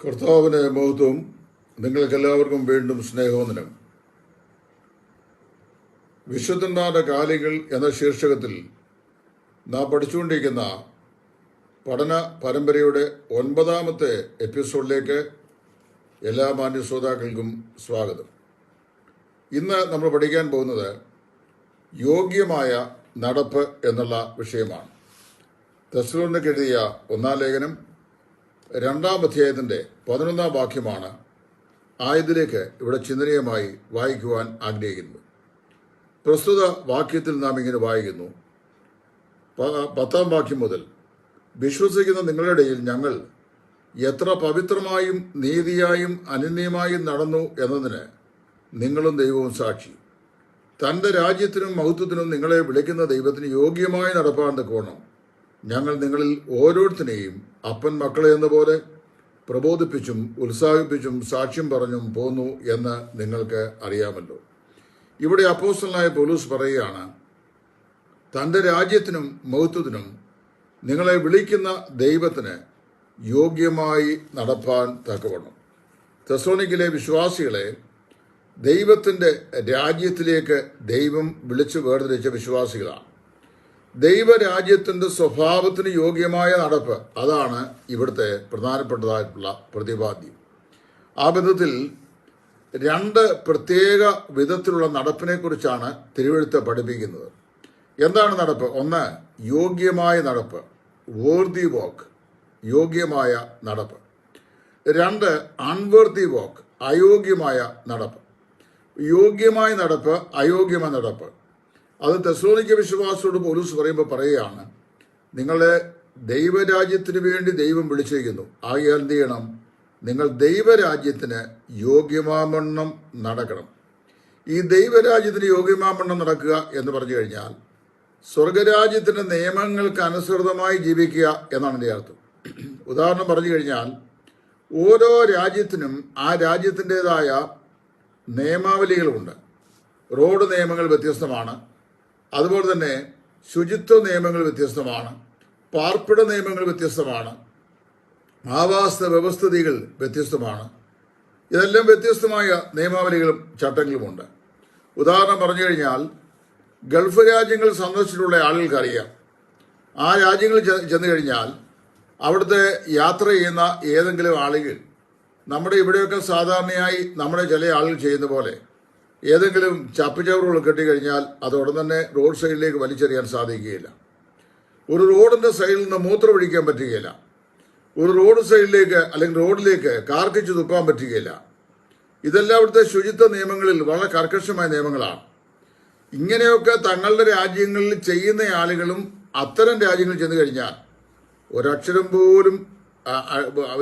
കർത്താവിന് മഹത്വം നിങ്ങൾക്കെല്ലാവർക്കും വീണ്ടും സ്നേഹവന്ദനം. വിശുദ്ധന്മാരുടെ കാലികൾ എന്ന ശീർഷകത്തിൽ നാം പഠിച്ചുകൊണ്ടിരിക്കുന്ന പഠന പരമ്പരയുടെ ഒൻപതാമത്തെ എപ്പിസോഡിലേക്ക് എല്ലാ മാന്യ ശ്രോതാക്കൾക്കും സ്വാഗതം. ഇന്ന് നമ്മൾ പഠിക്കാൻ പോകുന്നത് യോഗ്യമായ നടപ്പ് എന്നുള്ള വിഷയമാണ്. തെസ്ലോണിന് എഴുതിയ ഒന്നാം ലേഖനം രണ്ടാം അധ്യായത്തിന്റെ പതിനൊന്നാം വാക്യമാണ് ആയതിലേക്ക് ഇവിടെ ചിന്തനീയമായി വായിക്കുവാൻ ആഗ്രഹിക്കുന്നത് പ്രസ്തുത വാക്യത്തിൽ നാം ഇങ്ങനെ വായിക്കുന്നു. പത്താം വാക്യം മുതൽ വിശ്വസിക്കുന്ന നിങ്ങളുടെ ഇടയിൽ ഞങ്ങൾ എത്ര പവിത്രമായും നീതിയായും അനന്യമായും നടന്നു എന്നതിന് നിങ്ങളും ദൈവവും സാക്ഷി. തന്റെ രാജ്യത്തിനും മഹത്വത്തിനും നിങ്ങളെ വിളിക്കുന്ന ദൈവത്തിന് യോഗ്യമായി നടപ്പാൻ തക്കോണം ഞങ്ങൾ നിങ്ങളിൽ ഓരോരുത്തരെയും അപ്പൻ മക്കളെ എന്ന പോലെ പ്രബോധിപ്പിച്ചും ഉത്സാഹിപ്പിച്ചും സാക്ഷ്യം പറഞ്ഞും പോന്നു എന്ന് നിങ്ങൾക്ക് അറിയാമല്ലോ. ഇവിടെ അപ്പോസ്റ്റലായ പോലീസ് പറയുകയാണ് തന്റെ രാജ്യത്തിനും മഹത്വത്തിനും നിങ്ങളെ വിളിക്കുന്ന ദൈവത്തിന് യോഗ്യമായി നടപ്പാൻ തക്കവണ്ണം. തെസോണിക്കിലെ വിശ്വാസികളെ ദൈവത്തിന്റെ രാജ്യത്തിലേക്ക് ദൈവം വിളിച്ചു വേർതിരിച്ച വിശ്വാസികളാണ്. ദൈവരാജ്യത്തിന്റെ സ്വഭാവത്തിന് യോഗ്യമായ നടപ്പ് അതാണ് ഇവിടുത്തെ പ്രധാനപ്പെട്ടതായിട്ടുള്ള പ്രതിപാദ്യം. ആ ബന്ധത്തിൽ രണ്ട് പ്രത്യേക വിധത്തിലുള്ള നടപ്പിനെക്കുറിച്ചാണ് തിരുവഴുത്ത് പഠിപ്പിക്കുന്നത്. എന്താണ് നടപ്പ്? ഒന്ന് യോഗ്യമായ നടപ്പ്. വേർതി വോക്ക് യോഗ്യമായ നടപ്പ്. രണ്ട് അൺവേർതി വോക്ക് അയോഗ്യമായ നടപ്പ്. യോഗ്യമായ നടപ്പ് അയോഗ്യമായ നടപ്പ്. അത് തെസ്ലോണിക്ക വിശ്വാസത്തോട് പോലീസ് പറയുമ്പോൾ പറയുകയാണ് നിങ്ങളെ ദൈവരാജ്യത്തിന് വേണ്ടി ദൈവം വിളിച്ചിരിക്കുന്നു. ആകയാൽ എന്ത് ചെയ്യണം? നിങ്ങൾ ദൈവരാജ്യത്തിന് യോഗ്യമാമണ്ണം നടക്കണം. ഈ ദൈവരാജ്യത്തിന് യോഗ്യമാമണ്ണം നടക്കുക എന്ന് പറഞ്ഞു കഴിഞ്ഞാൽ സ്വർഗരാജ്യത്തിന്റെ നിയമങ്ങൾക്ക് അനുസൃതമായി ജീവിക്കുക എന്നാണ് എന്റെ അർത്ഥം. ഉദാഹരണം പറഞ്ഞു കഴിഞ്ഞാൽ ഓരോ രാജ്യത്തിനും ആ രാജ്യത്തിന്റെതായ നിയമാവലികളുണ്ട്. റോഡ് നിയമങ്ങൾ വ്യത്യസ്തമാണ്. അതുപോലെ തന്നെ ശുചിത്വ നിയമങ്ങൾ വ്യത്യസ്തമാണ് പാർപ്പിട നിയമങ്ങൾ വ്യത്യസ്തമാണ് ആവാസ വ്യവസ്ഥിതികൾ വ്യത്യസ്തമാണ്. ഇതെല്ലാം വ്യത്യസ്തമായ നിയമാവലികളും ചട്ടങ്ങളുമുണ്ട്. ഉദാഹരണം പറഞ്ഞു കഴിഞ്ഞാൽ ഗൾഫ് രാജ്യങ്ങൾ സന്ദർശിച്ചിട്ടുള്ള ആളുകൾക്കറിയാം. ആ രാജ്യങ്ങളിൽ ചെന്നു കഴിഞ്ഞാൽ അവിടുത്തെ യാത്ര ചെയ്യുന്ന ഏതെങ്കിലും ആളുകൾ നമ്മുടെ ഇവിടെയൊക്കെ സാധാരണയായി നമ്മുടെ ചില ആളുകൾ ചെയ്യുന്ന പോലെ ഏതെങ്കിലും ചപ്പുചവറുകൾ കെട്ടിക്കഴിഞ്ഞാൽ അത് ഉടൻ തന്നെ റോഡ് സൈഡിലേക്ക് വലിച്ചെറിയാൻ സാധിക്കുകയില്ല. ഒരു റോഡിന്റെ സൈഡിൽ നിന്ന് മൂത്രം ഒഴിക്കാൻ പറ്റുകയില്ല. ഒരു റോഡ് സൈഡിലേക്ക് അല്ലെങ്കിൽ റോഡിലേക്ക് കാർക്കിച്ച് തുപ്പാൻ പറ്റുകയില്ല. ഇതെല്ലാം ഇവിടുത്തെ ശുചിത്വ നിയമങ്ങളിൽ വളരെ കർക്കശമായ നിയമങ്ങളാണ്. ഇങ്ങനെയൊക്കെ തങ്ങളുടെ രാജ്യങ്ങളിൽ ചെയ്യുന്ന ആളുകളും അത്തരം രാജ്യങ്ങളിൽ ചെന്ന് കഴിഞ്ഞാൽ ഒരക്ഷരം പോലും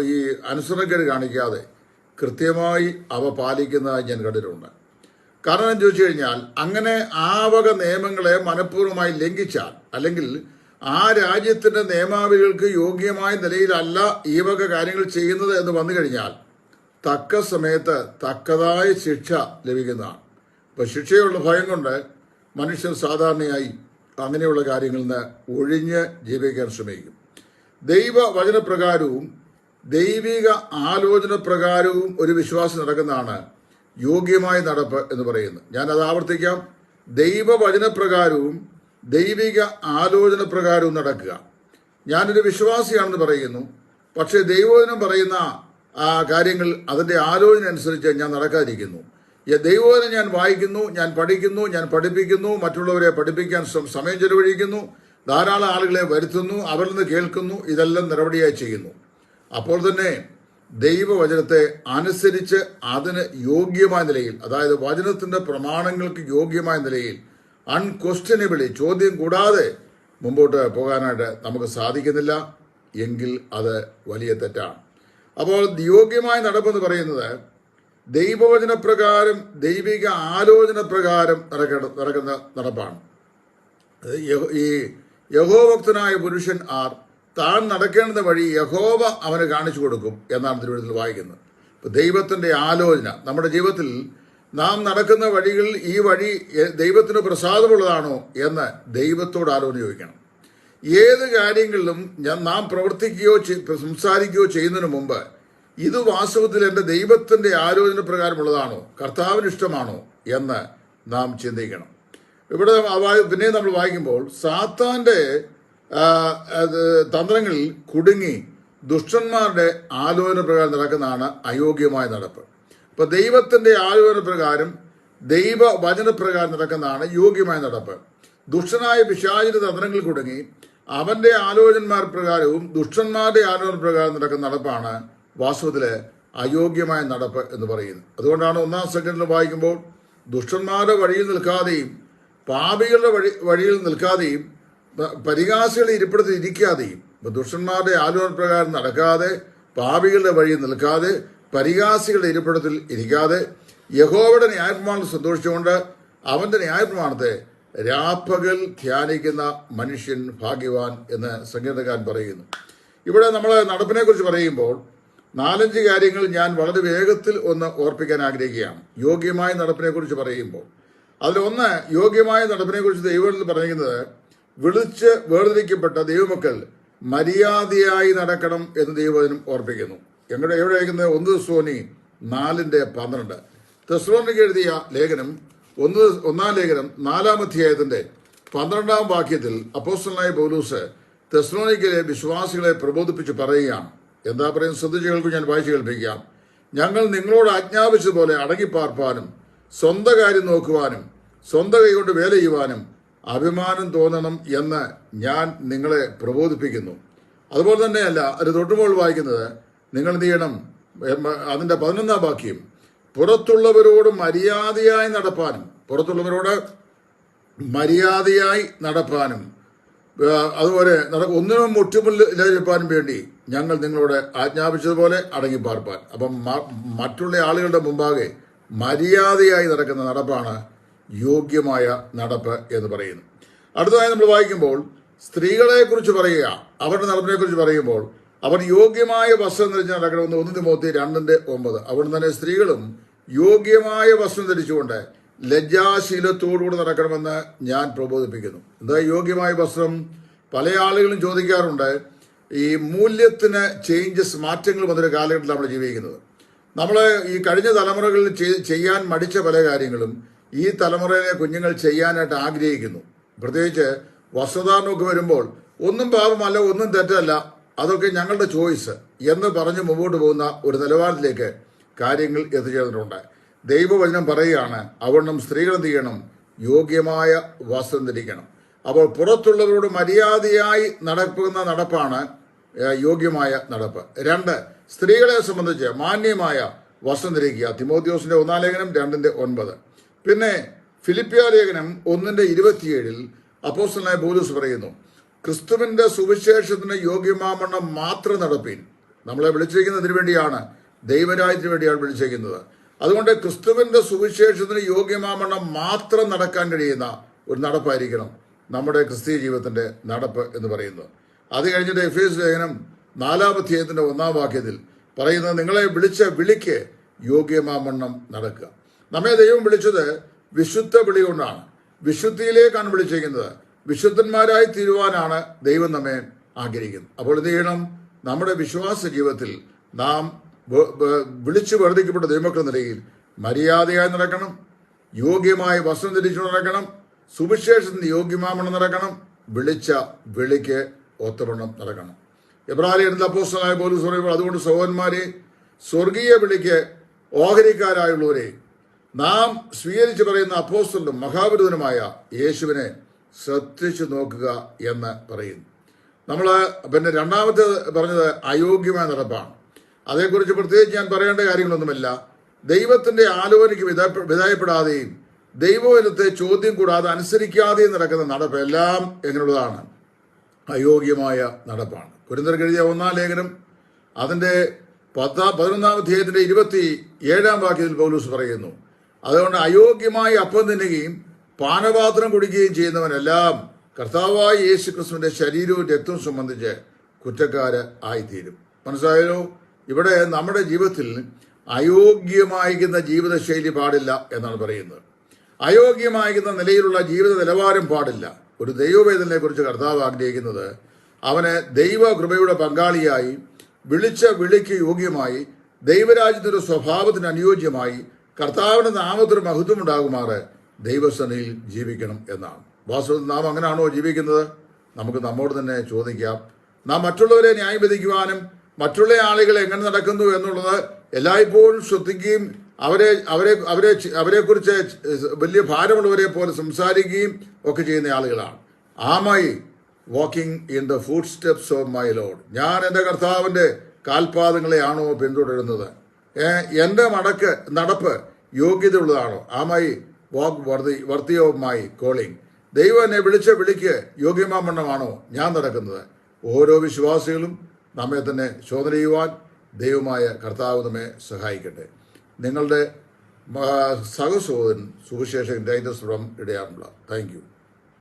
ഈ അനുസരണക്കേട് കാണിക്കാതെ കൃത്യമായി അവ പാലിക്കുന്നതായി ഞാൻ കണ്ടിട്ടുണ്ട്. കാരണം എന്ന് ചോദിച്ചു കഴിഞ്ഞാൽ അങ്ങനെ ആ വക നിയമങ്ങളെ മനഃപൂർവമായി ലംഘിച്ചാൽ അല്ലെങ്കിൽ ആ രാജ്യത്തിന്റെ നിയമാവലികൾക്ക് യോഗ്യമായ നിലയിലല്ല ഈ വക കാര്യങ്ങൾ ചെയ്യുന്നത് എന്ന് വന്നു കഴിഞ്ഞാൽ തക്ക സമയത്ത് തക്കതായ ശിക്ഷ ലഭിക്കുന്നതാണ്. ഇപ്പൊ ശിക്ഷയുള്ള ഭയം കൊണ്ട് മനുഷ്യൻ സാധാരണയായി അങ്ങനെയുള്ള കാര്യങ്ങളിൽ നിന്ന് ഒഴിഞ്ഞ് ജീവിക്കാൻ ശ്രമിക്കും. ദൈവ വചനപ്രകാരവും ദൈവിക ആലോചന പ്രകാരവും ഒരു വിശ്വാസം നടക്കുന്നതാണ് യോഗ്യമായ നടപ്പ് എന്ന് പറയുന്നത് അത് ആവർത്തിക്കാം. ദൈവവചനപ്രകാരവും ദൈവിക ആലോചന പ്രകാരവും നടക്കുക. ഞാനൊരു വിശ്വാസിയാണെന്ന് പറയുന്നു. പക്ഷേ ദൈവവചനം പറയുന്ന ആ കാര്യങ്ങൾ അതിന്റെ ആലോചന അനുസരിച്ച് ഞാൻ നടക്കാതിരിക്കുന്നു. ദൈവവചനം ഞാൻ വായിക്കുന്നു ഞാൻ പഠിക്കുന്നു ഞാൻ പഠിപ്പിക്കുന്നു മറ്റുള്ളവരെ പഠിപ്പിക്കാൻ സമയം ചെലവഴിക്കുന്നു ധാരാളം ആളുകളെ വരുത്തുന്നു അവരിൽ നിന്ന് കേൾക്കുന്നു ഇതെല്ലാം നടപടിയായി ചെയ്യുന്നു. അപ്പോൾ തന്നെ ദൈവവചനത്തെ അനുസരിച്ച് അതിന് യോഗ്യമായ നിലയിൽ അതായത് വചനത്തിന്റെ പ്രമാണങ്ങൾക്ക് യോഗ്യമായ നിലയിൽ അൺക്വസ്റ്റ്യനബിളി ചോദ്യം കൂടാതെ മുമ്പോട്ട് പോകാനായിട്ട് നമുക്ക് സാധിക്കുന്നില്ല എങ്കിൽ അത് വലിയ തെറ്റാണ്. അപ്പോൾ യോഗ്യമായ നടപ്പെന്ന് പറയുന്നത് ദൈവവചന പ്രകാരം ദൈവിക ആലോചന പ്രകാരം നടക്കണം നടക്കുന്ന നടപ്പാണ്. ഈ യഹോഭക്തനായ പുരുഷൻ ആർ താൻ നടക്കേണ്ട വഴി യഹോവ അവന് കാണിച്ചു കൊടുക്കും എന്നാണ് തിരുവഴുത്തിൽ വായിക്കുന്നത്. ഇപ്പം ദൈവത്തിന്റെ ആലോചന നമ്മുടെ ജീവിതത്തിൽ നാം നടക്കുന്ന വഴികൾ ഈ വഴി ദൈവത്തിന് പ്രസാദമുള്ളതാണോ എന്ന് ദൈവത്തോട് ആലോചന ചോദിക്കണം. ഏത് കാര്യങ്ങളിലും ഞാൻ നാം പ്രവർത്തിക്കുകയോ സംസാരിക്കുകയോ ചെയ്യുന്നതിന് മുമ്പ് ഇത് വാസ്തവത്തിൽ എന്റെ ദൈവത്തിന്റെ ആലോചന പ്രകാരമുള്ളതാണോ കർത്താവിന് ഇഷ്ടമാണോ എന്ന് നാം ചിന്തിക്കണം. ഇവിടെ പിന്നെ നമ്മൾ വായിക്കുമ്പോൾ അത് തന്ത്രങ്ങളിൽ കുടുങ്ങി ദുഷ്ടന്മാരുടെ ആലോചന പ്രകാരം നടക്കുന്നതാണ് അയോഗ്യമായ നടപ്പ്. ഇപ്പൊ ദൈവത്തിന്റെ ആലോചന പ്രകാരം ദൈവ വചനപ്രകാരം നടക്കുന്നതാണ് യോഗ്യമായ നടപ്പ്. ദുഷ്ടനായ പിശാചിന്റെ തന്ത്രങ്ങളിൽ കുടുങ്ങി അവന്റെ ആലോചനമാർ പ്രകാരവും ദുഷ്ടന്മാരുടെ ആലോചന പ്രകാരം നടക്കുന്ന നടപ്പാണ് വാസ്തവത്തിൽ അയോഗ്യമായ നടപ്പ് എന്ന് പറയുന്നത്. അതുകൊണ്ടാണ് ഒന്നാം സെക്കൻഡിൽ വായിക്കുമ്പോൾ ദുഷ്ടന്മാരുടെ വഴിയിൽ നിൽക്കാതെയും പാപികളുടെ വഴി വഴിയിൽ നിൽക്കാതെയും പരിഹാസികളെ ഇരിപ്പിടത്തിൽ ഇരിക്കാതെയും ദുഷ്ടന്മാരുടെ ആലോചന പ്രകാരം നടക്കാതെ പാപികളുടെ വഴി നിൽക്കാതെ പരിഹാസികളുടെ ഇരിപ്പിടത്തിൽ ഇരിക്കാതെ യഹോവയുടെ ന്യായപ്രമാണം സന്തോഷിച്ചുകൊണ്ട് അവന്റെ ന്യായപ്രമാണത്തെ രാപ്പകൽ ധ്യാനിക്കുന്ന മനുഷ്യൻ ഭാഗ്യവാൻ എന്ന് സംഗീതകാരൻ പറയുന്നു. ഇവിടെ നമ്മൾ നടപ്പിനെ കുറിച്ച് പറയുമ്പോൾ നാലഞ്ച് കാര്യങ്ങൾ ഞാൻ വളരെ വേഗത്തിൽ ഒന്ന് ഓർപ്പിക്കാൻ ആഗ്രഹിക്കുകയാണ്. യോഗ്യമായ നടപ്പിനെ കുറിച്ച് പറയുമ്പോൾ. അതിലൊന്ന് യോഗ്യമായ നടപ്പിനെ കുറിച്ച് ദൈവത്തിൽ പറഞ്ഞിരിക്കുന്നത് വിളിച്ച് വേർതിരിക്കപ്പെട്ട ദൈവമക്കൾ മര്യാദയായി നടക്കണം എന്ന് ദൈവവചനം ഓർപ്പിക്കുന്നു. എവിടെ എവിടെ അയക്കുന്നത്? ഒന്ന് സോനി നാലിന്റെ പന്ത്രണ്ട്. തെസ്ലോണിക്ക് എഴുതിയ ലേഖനം ഒന്ന് ഒന്നാം ലേഖനം നാലാം അധ്യായത്തിന്റെ പന്ത്രണ്ടാം വാക്യത്തിൽ അപ്പോസ്റ്റലായ പൗലൂസ് തെസ്ലോണിക്കിലെ വിശ്വാസികളെ പ്രബോധിപ്പിച്ച് പറയുകയാണ്. എന്താ പറയുന്നത്? ശ്രദ്ധിച്ച് കേൾക്കും ഞാൻ വായിച്ചു കേൾപ്പിക്കാം. ഞങ്ങൾ നിങ്ങളോട് ആജ്ഞാപിച്ചതുപോലെ അടങ്ങിപ്പാർപ്പാനും സ്വന്തം കാര്യം നോക്കുവാനും സ്വന്തം കൈകൊണ്ട് വേല ചെയ്യുവാനും അഭിമാനം തോന്നണം എന്ന് ഞാൻ നിങ്ങളെ പ്രബോധിപ്പിക്കുന്നു. അതുപോലെ തന്നെയല്ല അത് തൊട്ടുമോൾ വായിക്കുന്നത് നിങ്ങൾ എന്ത് ചെയ്യണം? അതിന്റെ പതിനൊന്നാം വാക്യം പുറത്തുള്ളവരോട് മര്യാദയായി നടപ്പാനും. പുറത്തുള്ളവരോട് മര്യാദയായി നടപ്പാനും. അതുപോലെ ഒന്നിനും മുറ്റുമില്ലാതിരിപ്പാനും വേണ്ടി ഞങ്ങൾ നിങ്ങളോട് ആജ്ഞാപിച്ചതുപോലെ അടങ്ങി പാർപ്പാൻ അപ്പം മറ്റുള്ള ആളുകളുടെ മുമ്പാകെ മര്യാദയായി നടക്കുന്ന നടപ്പാണ് യോഗ്യമായ നടപ്പ് എന്ന് പറയുന്നു. അടുത്തതായി നമ്മൾ വായിക്കുമ്പോൾ സ്ത്രീകളെ കുറിച്ച് പറയുക അവരുടെ നടപ്പിനെ കുറിച്ച് പറയുമ്പോൾ അവർ യോഗ്യമായ വസ്ത്രം ധരിച്ച് നടക്കണമെന്ന് ഒന്ന് തിമോത്തി രണ്ടിന്റെ ഒമ്പത്. അവിടെ തന്നെ സ്ത്രീകളും യോഗ്യമായ വസ്ത്രം ധരിച്ചുകൊണ്ട് ലജ്ജാശീലത്തോടുകൂടി നടക്കണമെന്ന് ഞാൻ പ്രബോധിപ്പിക്കുന്നു. എന്താ യോഗ്യമായ വസ്ത്രം? പല ആളുകളും ചോദിക്കാറുണ്ട് ഈ മൂല്യത്തിന് ചേഞ്ചസ് മാറ്റങ്ങൾ വന്നൊരു കാലഘട്ടത്തിൽ നമ്മൾ ജീവിക്കുന്നത്. നമ്മൾ ഈ കഴിഞ്ഞ തലമുറകളിൽ ചെയ്യാൻ മടിച്ച പല കാര്യങ്ങളും ഈ തലമുറയിലെ കുഞ്ഞുങ്ങൾ ചെയ്യാനായിട്ട് ആഗ്രഹിക്കുന്നു. പ്രത്യേകിച്ച് വസ്ത്രധാരണമൊക്കെ വരുമ്പോൾ ഒന്നും പാപമല്ല ഒന്നും തെറ്റല്ല അതൊക്കെ ഞങ്ങളുടെ ചോയ്സ് എന്ന് പറഞ്ഞ് മുമ്പോട്ട് പോകുന്ന ഒരു നിലവാരത്തിലേക്ക് കാര്യങ്ങൾ എത്തിച്ചേർന്നിട്ടുണ്ട്. ദൈവവചനം പറയുകയാണ് അവണ്ണം സ്ത്രീകൾ എന്ത് ചെയ്യണം? യോഗ്യമായ വസ്ത്രം ധരിക്കണം. അപ്പോൾ പുറത്തുള്ളവരോട് മര്യാദയായി നടക്കുന്ന നടപ്പാണ് യോഗ്യമായ നടപ്പ്. രണ്ട് സ്ത്രീകളെ സംബന്ധിച്ച് മാന്യമായ വസ്ത്രം ധരിക്കുക. തിമോത്യോസിന്റെ ഒന്നാം ലേഖനം രണ്ടിന്റെ ഒൻപത്. പിന്നെ ഫിലിപ്പിയ ലേഖനം ഒന്നിന്റെ ഇരുപത്തിയേഴിൽ അപ്പോസ്റ്റലായ ബോധസ് പറയുന്നു ക്രിസ്തുവിന്റെ സുവിശേഷത്തിന് യോഗ്യമാമണ്ണം മാത്രം നടപ്പീൻ. നമ്മളെ വിളിച്ചിരിക്കുന്നതിന് വേണ്ടിയാണ് ദൈവരായത്തിന് വേണ്ടിയാണ് വിളിച്ചിരിക്കുന്നത്. അതുകൊണ്ട് ക്രിസ്തുവിന്റെ സുവിശേഷത്തിന് യോഗ്യമാമണ്ണം മാത്രം നടക്കാൻ കഴിയുന്ന ഒരു നടപ്പായിരിക്കണം നമ്മുടെ ക്രിസ്തീയ ജീവിതത്തിന്റെ നടപ്പ് എന്ന് പറയുന്നത്. അത് കഴിഞ്ഞിട്ട് എഫ് എസ് ലേഖനം നാലാമധ്യേയത്തിന്റെ ഒന്നാം വാക്യത്തിൽ പറയുന്നത് നിങ്ങളെ വിളിച്ച വിളിക്ക് യോഗ്യമാമണ്ണം നടക്കുക. നമ്മെ ദൈവം വിളിച്ചത് വിശുദ്ധ വിളി കൊണ്ടാണ്. വിശുദ്ധിയിലേക്കാണ് വിളിച്ചിരിക്കുന്നത്. വിശുദ്ധന്മാരായി തീരുവാനാണ് ദൈവം നമ്മെ ആഗ്രഹിക്കുന്നത്. അപ്പോൾ എന്ത് ചെയ്യണം? നമ്മുടെ വിശ്വാസ ജീവിതത്തിൽ നാം വിളിച്ചു വർദ്ധിക്കപ്പെട്ട ദൈവമക്കൾ നിലയിൽ മര്യാദയായി നടക്കണം. യോഗ്യമായ വസ്ത്രം ധരിച്ചു നടക്കണം. സുവിശേഷത്തിന് യോഗ്യമാവണം നടക്കണം. വിളിച്ച വിളിക്ക് ഒത്തവണ്ണം നടക്കണം. എബ്രാലി എബ്രാഹിം അപ്പോസ്റ്റലായ പോലീസ് പറയുമ്പോൾ അതുകൊണ്ട് സഹോദരന്മാരെ സ്വർഗീയ വിളിക്ക് ഓഹരിക്കാരായുള്ളവരെ നാം സ്വീകരിച്ചു പറയുന്ന അപ്പോസ്റ്റലും മഹാപുരുതനുമായ യേശുവിനെ ശ്രദ്ധിച്ചു നോക്കുക എന്ന് പറയുന്നു. നമ്മൾ പിന്നെ രണ്ടാമത്തെ പറഞ്ഞത് അയോഗ്യമായ നടപ്പാണ്. അതേക്കുറിച്ച് പ്രത്യേകിച്ച് ഞാൻ പറയേണ്ട കാര്യങ്ങളൊന്നുമില്ല. ദൈവത്തിന്റെ ആലോചനയ്ക്ക് വിധ- വിധേയപ്പെടാതെയും ദൈവവചനത്തെ ചോദ്യം കൂടാതെ അനുസരിക്കാതെയും നടക്കുന്ന നടപ്പ് എല്ലാം എങ്ങനെയുള്ളതാണ്? അയോഗ്യമായ നടപ്പാണ്. കുരുന്തർക്ക് എഴുതിയ ഒന്നാം ലേഖനം അതിന്റെ പത്താം പതിനൊന്നാം അധ്യായത്തിന്റെ ഇരുപത്തി ഏഴാം വാക്യത്തിൽ പൗലൂസ് പറയുന്നു അതുകൊണ്ട് അയോഗ്യമായി അപ്പം തിന്നുകയും പാനപാത്രം കുടിക്കുകയും ചെയ്യുന്നവനെല്ലാം കർത്താവായ യേശു ക്രിസ്തുവിന്റെ ശരീരവും രക്തവും സംബന്ധിച്ച് കുറ്റക്കാര് ആയിത്തീരും. മനസ്സിലായല്ലോ? ഇവിടെ നമ്മുടെ ജീവിതത്തിൽ അയോഗ്യമായിരിക്കുന്ന ജീവിതശൈലി പാടില്ല എന്നാണ് പറയുന്നത്. അയോഗ്യമായിരിക്കുന്ന നിലയിലുള്ള ജീവിത നിലവാരം പാടില്ല. ഒരു ദൈവവേദനയെ കുറിച്ച് കർത്താവ് ആഗ്രഹിക്കുന്നത് അവനെ ദൈവകൃപയുടെ പങ്കാളിയായി വിളിച്ച വിളിക്ക് യോഗ്യമായി ദൈവരാജ്യത്തിന്റെ സ്വഭാവത്തിന് അനുയോജ്യമായി കർത്താവിന്റെ നാമത്തിന് മഹത്വം ഉണ്ടാകുമാറ് ദൈവസനയിൽ ജീവിക്കണം എന്നാണ്. വാസ്തവത്തിൽ നാം അങ്ങനെയാണോ ജീവിക്കുന്നത്? നമുക്ക് നമ്മോട് തന്നെ ചോദിക്കാം. നാം മറ്റുള്ളവരെ ന്യായം വിധിക്കുവാനും മറ്റുള്ള ആളുകൾ എങ്ങനെ നടക്കുന്നു എന്നുള്ളത് എല്ലായ്പ്പോഴും ശ്രദ്ധിക്കുകയും അവരെ അവരെ അവരെ അവരെക്കുറിച്ച് വലിയ ഭാരമുള്ളവരെ പോലെ സംസാരിക്കുകയും ഒക്കെ ചെയ്യുന്ന ആളുകളാണ്. Am I walking in the footsteps of my Lord ഞാൻ എന്റെ കർത്താവിന്റെ കാൽപാദങ്ങളെയാണോ പിന്തുടരുന്നത്? എന്റെ മടക്ക് നടപ്പ് യോഗ്യതയുള്ളതാണോ? Am I walk worthy worthy of my calling ദൈവം എന്നെ വിളിച്ച വിളിക്ക് യോഗ്യമാമണ്ണമാണോ ഞാൻ നടക്കുന്നത്? ഓരോ വിശ്വാസികളും നമ്മെ തന്നെ ശോധന ചെയ്യുവാൻ ദൈവമായ കർത്താവ് നമ്മെ സഹായിക്കട്ടെ. നിങ്ങളുടെ സഹസഹോദരൻ സുവിശേഷൻ ഡൈനസ് ഫ്രം ഇടയാറുള്ള താങ്ക് യു